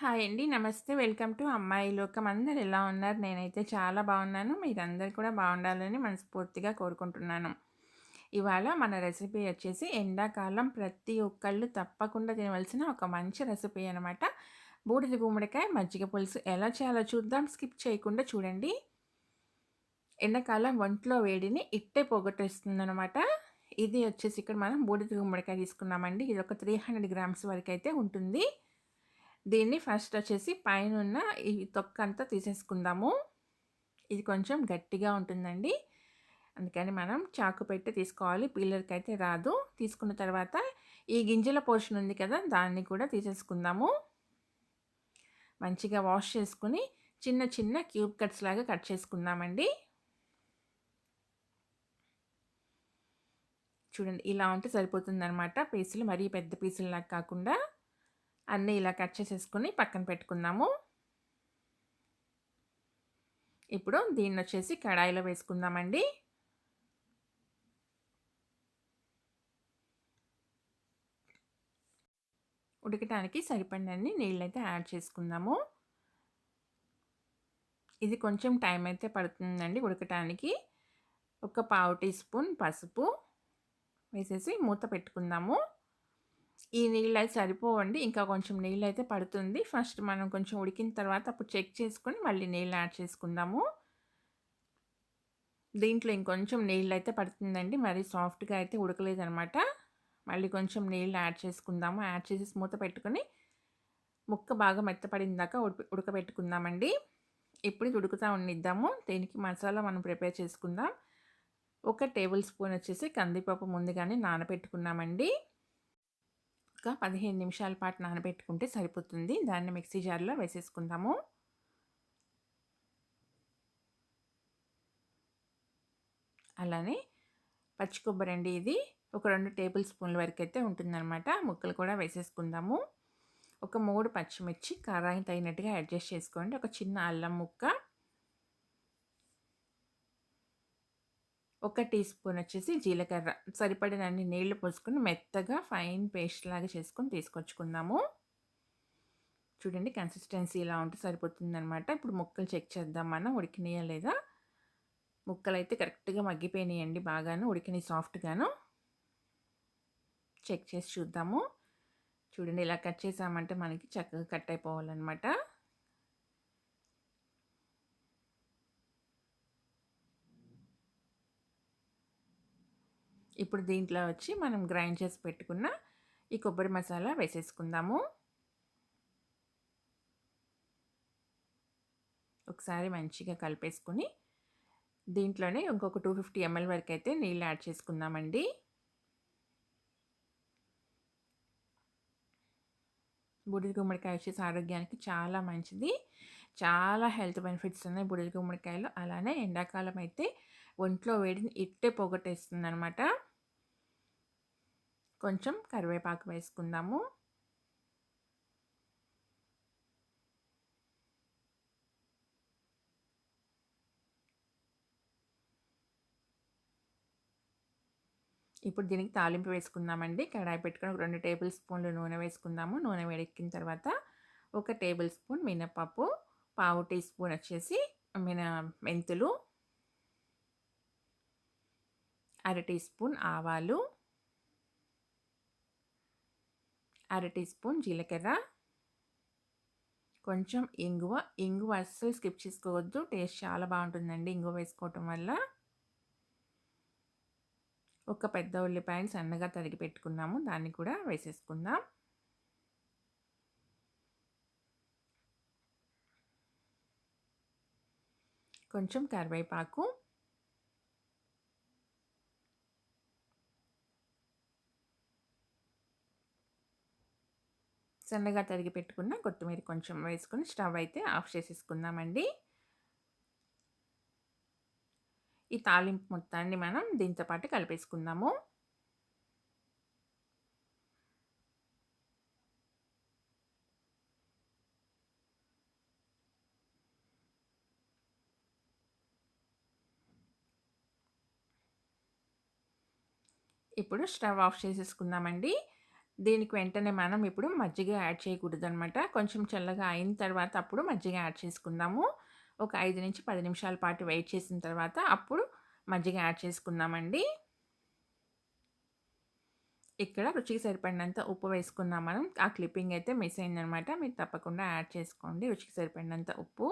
Hi అండి. నమస్తే. Welcome to అమ్మాయి లోకం. అందరు ఎలా ఉన్నారు? నేనైతే చాలా బాగున్నాను. మీరందరూ కూడా బాగుండాలని మనస్ఫూర్తిగా కోరుకుంటున్నాను. ఇవాళ మన రెసిపీ వచ్చేసి ఎండాకాలం ప్రతి ఒక్కళ్ళు తప్పకుండా తినవలసిన ఒక మంచి రెసిపీ అనమాట. బూడిద గుమ్మడికాయ మజ్జిగ పులుసు ఎలా చేయాలో చూద్దాం. స్కిప్ చేయకుండా చూడండి. ఎండాకాలం ఒంట్లో వేడిని ఇట్టే పోగొట్టేస్తుందనమాట. ఇది వచ్చేసి ఇక్కడ మనం బూడిద గుమ్మడికాయ తీసుకున్నామండి. ఇది ఒక 300 గ్రామ్స్ వరకు అయితే ఉంటుంది. దీన్ని ఫస్ట్ వచ్చేసి పైనున్న ఈ తొక్కంతా తీసేసుకుందాము. ఇది కొంచెం గట్టిగా ఉంటుందండి. అందుకని మనం చాకు పెట్టి తీసుకోవాలి. పీలర్‌కైతే రాదు. తీసుకున్న తర్వాత ఈ గింజల పోర్షన్ ఉంది కదా! దాన్ని కూడా తీసేసుకుందాము. మంచిగా వాష్ చేసుకుని చిన్న చిన్న క్యూబ్ కట్స్ లాగా కట్ చేసుకుందామండి. చూడండి ఇలా ఉంటే సరిపోతుందనమాట. పీసులు మరీ పెద్ద పీసుల్లాగా కాకుండా అన్నీ ఇలా కట్ చేసేసుకొని పక్కన పెట్టుకుందాము. ఇప్పుడు దీన్ని వచ్చేసి కడాయిలో వేసుకుందామండి. ఉడకటానికి సరిపడినన్ని నీళ్ళైతే యాడ్ చేసుకుందాము. ఇది కొంచెం టైం అయితే పడుతుందండి ఉడకటానికి. ఒక పావు టీ స్పూన్ పసుపు వేసేసి మూత పెట్టుకుందాము. ఈ నీళ్ళు అయితే సరిపోవండి. ఇంకా కొంచెం నీళ్ళు అయితే పడుతుంది. ఫస్ట్ మనం కొంచెం ఉడికిన తర్వాత అప్పుడు చెక్ చేసుకొని మళ్ళీ నీళ్ళు యాడ్ చేసుకుందాము. దీంట్లో ఇంకొంచెం నీళ్ళు అయితే పడుతుందండి. మరీ సాఫ్ట్‌గా అయితే ఉడకలేదనమాట. మళ్ళీ కొంచెం నీళ్ళు యాడ్ చేసుకుందాము. యాడ్ చేసి మూత పెట్టుకొని ముక్క బాగా మెత్తపడిన దాకా ఉడకబెట్టుకుందామండి. ఇప్పుడు ఇది ఉడుకుతా ఉండిద్దాము దీనికి మసాలా మనం ప్రిపేర్ చేసుకుందాం. ఒక టేబుల్ స్పూన్ వచ్చేసి కందిపప్పు ముందుగానే నానబెట్టుకున్నామండి. ఒక 15 నిమిషాల పాటు నానబెట్టుకుంటే సరిపోతుంది. దాన్ని మిక్సీ జార్‌లో వేసేసుకుందాము. అలానే పచ్చి కొబ్బరి అండి ఇది. ఒక రెండు టేబుల్ స్పూన్ల అయితే ఉంటుందనమాట. ముక్కలు కూడా వేసేసుకుందాము. ఒక మూడు పచ్చిమిర్చి కారానికి తగినట్టుగా అడ్జస్ట్ చేసుకోండి. ఒక చిన్న అల్లం ముక్క. ఒక టీ స్పూన్ వచ్చేసి జీలకర్ర. సరిపడినన్ని నీళ్ళు పోసుకొని మెత్తగా ఫైన్ పేస్ట్ లాగా చేసుకొని తీసుకొచ్చుకుందాము. చూడండి కన్సిస్టెన్సీ ఇలా ఉంటే సరిపోతుందనమాట. ఇప్పుడు ముక్కలు చెక్ చేద్దాం మనం ఉడికినాయా లేదా? ముక్కలైతే కరెక్ట్‌గా మగ్గిపోయినాయండి బాగాను. ఉడికినాయి సాఫ్ట్‌గాను. చెక్ చేసి చూద్దాము. చూడండి ఇలా కట్ చేసామంటే మనకి చక్కగా కట్ అయిపోవాలనమాట. ఇప్పుడు దీంట్లో వచ్చి మనం గ్రైండ్ చేసి పెట్టుకున్న ఈ కొబ్బరి మసాలా వేసేసుకుందాము. ఒకసారి మంచిగా కలిపేసుకొని దీంట్లోనే ఇంకొక 250 ఎంఎల్ అయితే నీళ్ళు యాడ్ చేసుకుందామండి. బూడిద గుమ్మడికాయ వచ్చేసి ఆరోగ్యానికి చాలా మంచిది. చాలా హెల్త్ బెనిఫిట్స్ ఉన్నాయి బుడిది గుమ్మడికాయలు అలానే ఎండాకాలం అయితే ఒంట్లో వేడిని ఇట్టే పోగొట్టేస్తుందనమాట. కొంచెం కరివేపాకు వేసుకుందాము. ఇప్పుడు దీనికి తాలింపు వేసుకుందామండి. కడాయి పెట్టుకుని ఒక రెండు టేబుల్ స్పూన్లు నూనె వేసుకుందాము. నూనె వేడెక్కిన తర్వాత ఒక టేబుల్ స్పూన్ మినపప్పు, పావు టీ స్పూన్ వచ్చేసి మిన మెంతులు, అర టీ స్పూన్ ఆవాలు, అర టీ స్పూన్ జీలకర్ర, కొంచెం ఇంగువ. ఇంగువ అస్సలు స్కిప్ చేసుకోవద్దు. టేస్ట్ చాలా బాగుంటుందండి ఇంగువ వేసుకోవటం వల్ల. ఒక పెద్ద ఉల్లిపాయని సన్నగా తరిగి పెట్టుకున్నాము. దాన్ని కూడా వేసేసుకుందాం. కొంచెం కరివేపాకు. సన్నగా తరిగి పెట్టుకున్న కొత్తిమీర కొంచెం వేసుకుని స్టవ్ అయితే ఆఫ్ చేసేసుకుందామండి. ఈ తాలింపు మొత్తాన్ని మనం దీంతో పాటు కలిపేసుకుందాము. ఇప్పుడు స్టవ్ ఆఫ్ చేసేసుకుందామండి. దీనికి వెంటనే మనం ఇప్పుడు మజ్జిగ యాడ్ చేయకూడదనమాట. కొంచెం చల్లగా అయిన తర్వాత అప్పుడు మజ్జిగ యాడ్ చేసుకుందాము. ఒక 5-10 నిమిషాల పాటు వెయిట్ చేసిన తర్వాత అప్పుడు మజ్జిగ యాడ్ చేసుకుందామండి. ఇక్కడ రుచికి సరిపడినంత ఉప్పు వేసుకున్నాం మనం. ఆ క్లిప్పింగ్ అయితే మిస్ అయిందనమాట. మీరు తప్పకుండా యాడ్ చేసుకోండి రుచికి సరిపడినంత ఉప్పు.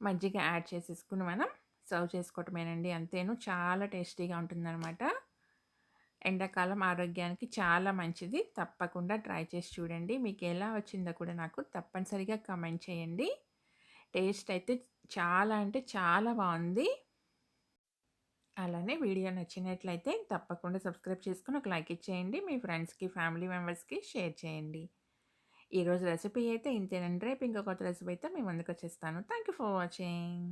మజ్జిగ యాడ్ చేసేసుకుని మనం సర్వ్ చేసుకోవటమేనండి అంతేను. చాలా టేస్టీగా ఉంటుందనమాట. ఎండాకాలం ఆరోగ్యానికి చాలా మంచిది. తప్పకుండా ట్రై చేసి చూడండి. మీకు ఎలా వచ్చిందో కూడా నాకు తప్పనిసరిగా కమెంట్ చేయండి. టేస్ట్ అయితే చాలా అంటే చాలా బాగుంది అలానే వీడియో నచ్చినట్లయితే తప్పకుండా సబ్స్క్రైబ్ చేసుకొని ఒక లైక్ ఇచ్చేయండి. మీ ఫ్రెండ్స్‌కి, ఫ్యామిలీ మెంబర్స్‌కి షేర్ చేయండి. ఈరోజు రెసిపీ అయితే ఇంతేనండి. రేపు ఇంకొక కొత్త అయితే మీ ముందుకొచ్చేస్తాను. Thank you for watching.